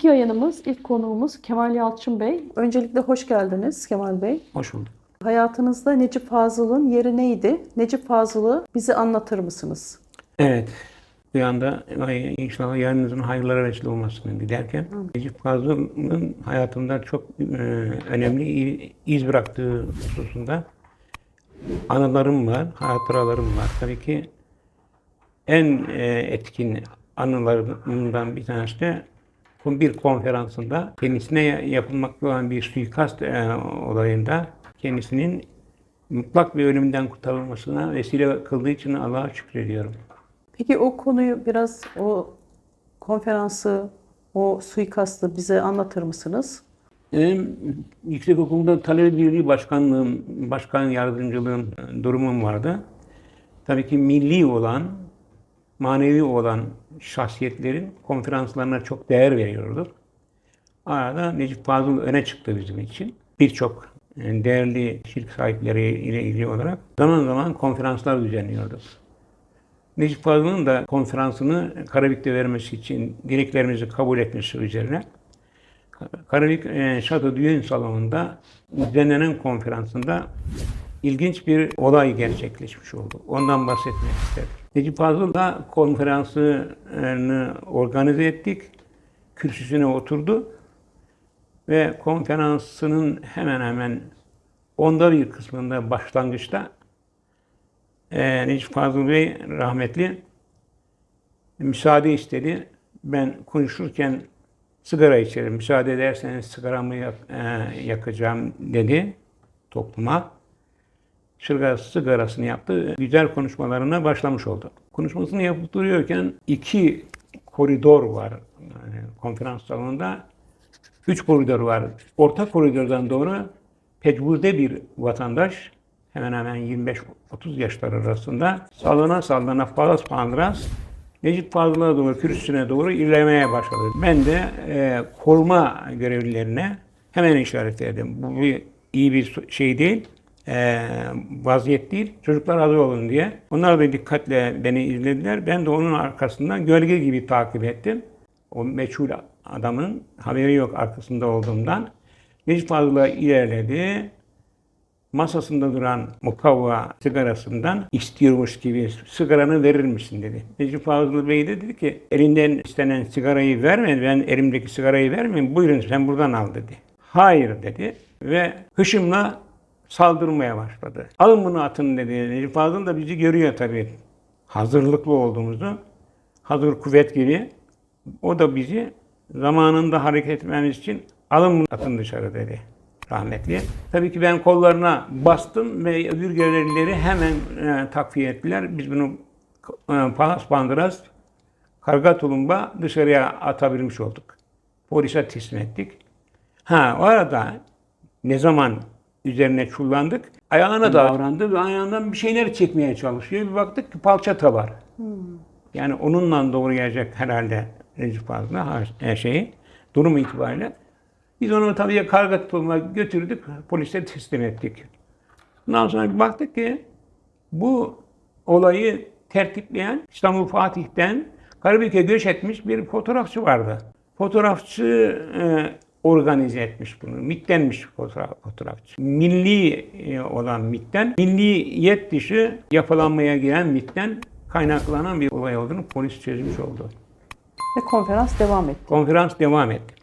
İlk yayınımız, ilk konuğumuz Kemal Yalçın Bey. Öncelikle hoş geldiniz Kemal Bey. Hoş bulduk. Hayatınızda Necip Fazıl'ın yeri neydi? Necip Fazıl'ı bize anlatır mısınız? Evet. Bir anda inşallah yarınızın hayırlara vesile olmasını dilerken Necip Fazıl'ın hayatımda çok e, önemli iz bıraktığı hususunda anılarım var, hatıralarım var. Tabii ki en e, etkin anılarımdan bir tanesi de bir konferansında kendisine ya- yapılmakta olan bir suikast e, olayında kendisinin mutlak bir ölümden kurtarılmasına vesile kıldığı için Allah'a şükrediyorum. Peki o konuyu biraz, o konferansı, o suikastı bize anlatır mısınız? Benim yüksekokulda talebe birliği başkanlığım, başkan yardımcılığım e, durumum vardı. Tabii ki milli olan, manevi olan şahsiyetlerin konferanslarına çok değer veriyorduk. Arada Necip Fazıl öne çıktı bizim için. Birçok e, değerli şirk sahipleri ile ilgili olarak zaman zaman konferanslar düzenliyorduk. Necip Fazıl'ın da konferansını Karabük'te vermesi için dileklerimizi kabul etmesi üzerine Karabük e, Şato Düğün Salonu'nda düzenlenen konferansında ilginç bir olay gerçekleşmiş oldu. Ondan bahsetmek isterim. Necip Fazıl'la konferansını organize ettik. Kürsüsüne oturdu ve konferansının hemen hemen onda bir kısmında başlangıçta e, Necip Fazıl Bey rahmetli müsaade istedi. Ben konuşurken sigara içerim. Müsaade ederseniz sigaramı yak- e, yakacağım dedi topluma. Sigara, sigarasını yaptı. Güzel konuşmalarına başlamış oldu. Konuşmasını yapıp duruyorken iki koridor var yani konferans salonunda. Üç koridor var. Orta koridordan doğru pecbude bir vatandaş hemen hemen 25-30 yaşlar arasında sallana sallana palas pandras Necip Fazıl'a doğru, kürsüsüne doğru ilerlemeye başladı. Ben de e, koruma görevlilerine hemen işaret ettim. Bu bir, iyi bir şey değil, e, vaziyet değil. Çocuklar hazır olun diye. Onlar da dikkatle beni izlediler. Ben de onun arkasından gölge gibi takip ettim. O meçhul adamın haberi yok arkasında olduğumdan. Necip Fazıl'a ilerledi masasında duran mukavva sigarasından istiyormuş gibi sigaranı verir misin dedi. Necip Fazıl Bey de dedi ki elinden istenen sigarayı verme ben elimdeki sigarayı vermeyeyim buyurun sen buradan al dedi. Hayır dedi ve hışımla saldırmaya başladı. Alın bunu atın dedi. Necip Fazıl da bizi görüyor tabii. Hazırlıklı olduğumuzu. Hazır kuvvet gibi. O da bizi zamanında hareket etmemiz için alın bunu atın dışarı dedi rahmetli. Tabii ki ben kollarına bastım ve öbür görevlileri hemen e, takviye ettiler. Biz bunu e, palas pandıras karga tulumba dışarıya atabilmiş olduk. Polise teslim ettik. Ha o arada ne zaman üzerine çullandık, ayağına davrandı ve ayağından bir şeyler çekmeye çalışıyor. Bir baktık ki palçata var. Yani onunla doğru gelecek herhalde Recep Fazıl'a her şeyi durum itibariyle. Biz onu tabii karga tutulma götürdük, polise teslim ettik. Ondan sonra bir baktık ki bu olayı tertipleyen İstanbul Fatih'ten Karabük'e göç etmiş bir fotoğrafçı vardı. Fotoğrafçı e, organize etmiş bunu. MİT'tenmiş fotoğraf, fotoğrafçı. Milli e, olan MİT'ten, milliyet dışı yapılanmaya giren MİT'ten kaynaklanan bir olay olduğunu polis çözmüş oldu. Ve konferans devam etti. Konferans devam etti.